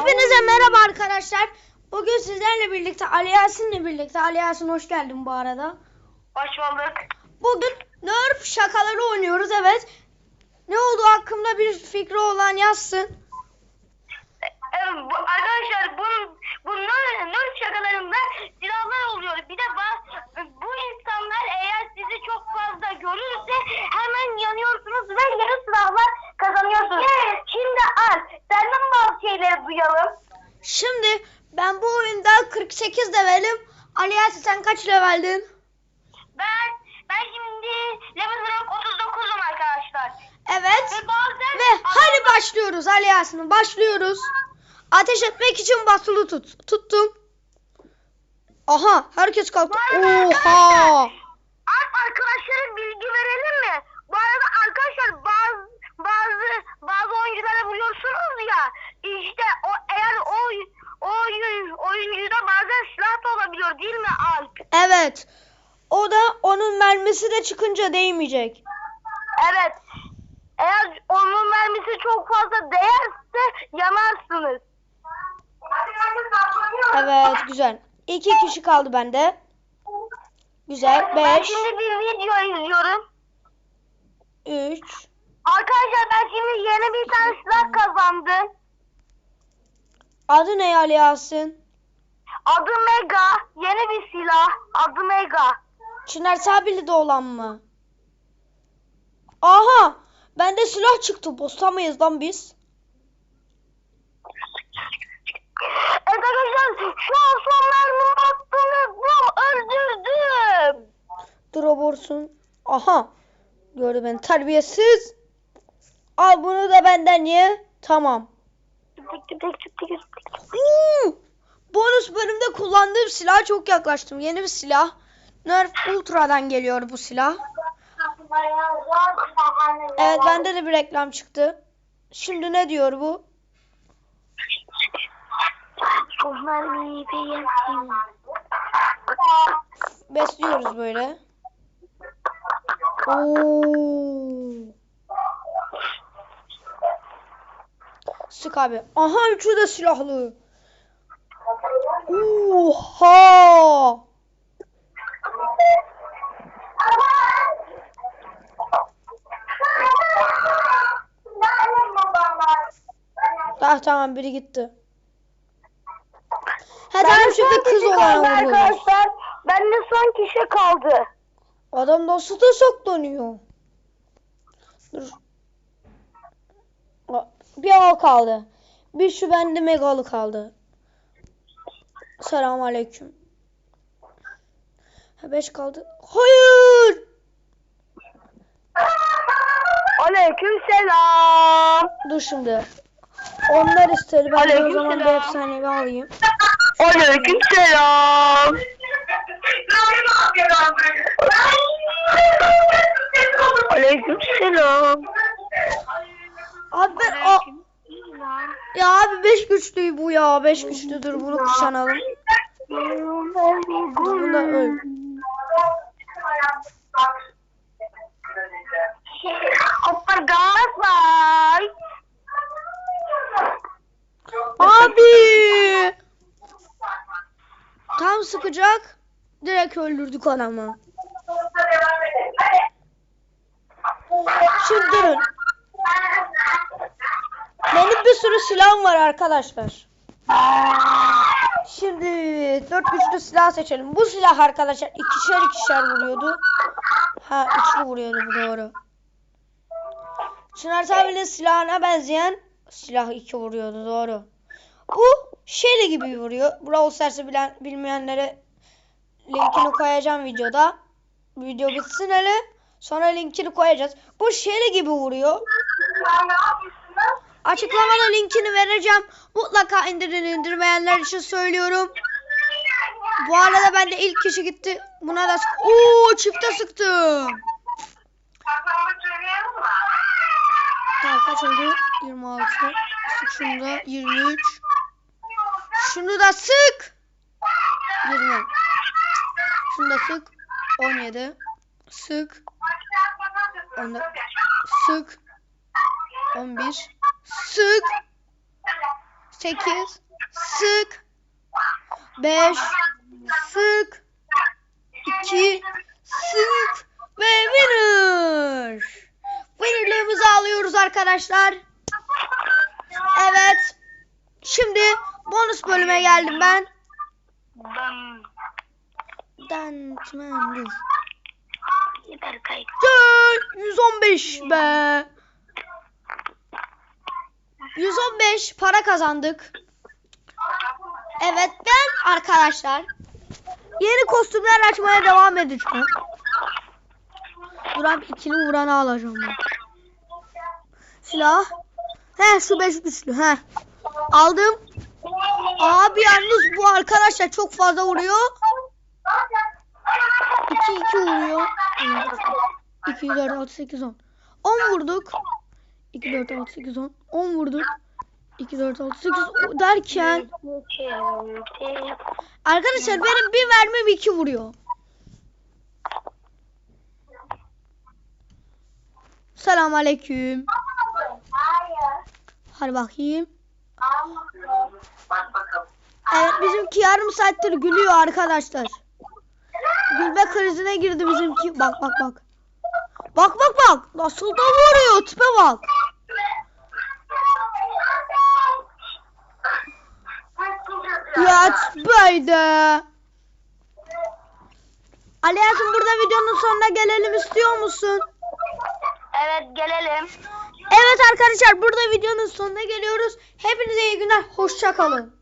Hepinize merhaba arkadaşlar. Bugün sizlerle birlikte Ali Yasin'le birlikte. Ali Yasin hoş geldin bu arada. Hoş bulduk. Bugün Nerf şakaları oynuyoruz evet. Ne olduğu hakkında bir fikri olan yazsın. Ee, bu, arkadaşlar bu, bunlar nerd şakalarında silahlar oluyor. Bir de bu insanlar eğer sizi çok fazla görürse hemen yanıyorsunuz ve yarı silahlar kazanıyorsunuz. Şimdi al. Senden bazı şeyleri duyalım. Şimdi ben bu oyunda 48 levelim. Ali Yasin sen kaç leveldin? Ben ben şimdi level rank 39'um arkadaşlar. Evet. Ve bazen Ve hadi başlıyoruz Ali Yasin başlıyoruz. Ateş etmek için basılı tut. Tuttum. Aha herkes kalktı. Oha. Alp arkadaşlara bilgi verelim mi? Bu arada arkadaşlar bazı bazı bazı oyunculara vuruyorsunuz ya işte o eğer o o oyun, oyuncuda bazen silah da olabiliyor değil mi? Evet. O da onun mermisi de çıkınca değmeyecek. Evet. Eğer onun mermisi çok fazla değerse yanarsınız. Evet güzel. İki kişi kaldı bende. Güzel. Ben Beş. şimdi bir video izliyorum. Üç. Arkadaşlar ben şimdi yeni bir tane silah kazandım. Adı ne Ali Yasin? Adı Mega. Yeni bir silah. Adı Mega. Çınar Sabili olan mı? Aha. Bende silah çıktı. Bostamayız lan biz. Evet arkadaşlar şu an son mermimi attığını bum öldürdüm. Vursun. Aha. Gördü beni. Terbiyesiz. Al bunu da benden ye. Tamam. Hmm. Bonus bölümde kullandığım silaha çok yaklaştım. Yeni bir silah. Nerf Ultra'dan geliyor bu silah. Evet bende de bir reklam çıktı. Şimdi ne diyor bu? Besliyoruz böyle. Oo. Sık abi. Aha üçü de silahlı. Oha. Ah tamam biri gitti. Ha tamam şimdi kız vuruyoruz. Arkadaşlar bende son kişi kaldı. Adam nasıl da saklanıyor. Dur. Bir o kaldı. Bir şu bende megalı kaldı. Selamun aleyküm. Ha beş kaldı. Hayır. Aleyküm selam. Dur şimdi. Onlar istedi. Ben de o Aleyküm zaman bir selam. efsanevi alayım. Aleyküm selam. Aleyküm selam. Abi ben a- ya abi 5 güçlü bu ya. 5 güçlüdür bunu kuşanalım. Bunu da öl. Galatasaray. Abi. Tam sıkacak. Direkt öldürdük adamı. Şimdi durun. Benim bir sürü silahım var arkadaşlar. Şimdi dört güçlü silah seçelim. Bu silah arkadaşlar ikişer ikişer vuruyordu. Ha üçlü vuruyordu bu doğru. Çınar Sabi'nin silahına benzeyen silah iki vuruyordu doğru. Bu şeyle gibi vuruyor. Brawl Stars'ı bilen, bilmeyenlere linkini koyacağım videoda. Video bitsin hele. Sonra linkini koyacağız. Bu şeyle gibi vuruyor. Açıklamada linkini vereceğim. Mutlaka indirin indirmeyenler için söylüyorum. Bu arada ben de ilk kişi gitti. Buna da sık- Oo çifte sıktım. Tamam kaç oldu? 26. Sık şunu da 23. Şunu da sık. 20. Şunu da sık. 17. Sık. 14. Sık. 11. Sık. 8 sık 5 sık 2 sık ve winner. Winner'lığımızı alıyoruz arkadaşlar. Evet. Şimdi bonus bölüme geldim ben. Ben Dantmanız. Berkay. Gel 115 be. 115 para kazandık. Evet ben arkadaşlar yeni kostümler açmaya devam edeceğim. Dur abi ikili vuranı alacağım ben. Silah. He şu beş güçlü he. Aldım. Abi yalnız bu arkadaşlar çok fazla vuruyor. 2 2 vuruyor. 2 4 6 8 10. 10 vurduk. 2 4 6 8 10. 10 vurduk. 2 4 6 8 derken arkadaşlar benim bir vermem 2 vuruyor. Selam aleyküm. Hadi bakayım. Evet bizimki yarım saattir gülüyor arkadaşlar. Gülme krizine girdi bizimki. Bak bak bak. Bak bak bak. Nasıl da vuruyor. Tipe bak. Ya böyle. Ali Yasin burada videonun sonuna gelelim istiyor musun? Evet gelelim. Evet arkadaşlar burada videonun sonuna geliyoruz. Hepinize iyi günler. Hoşça kalın.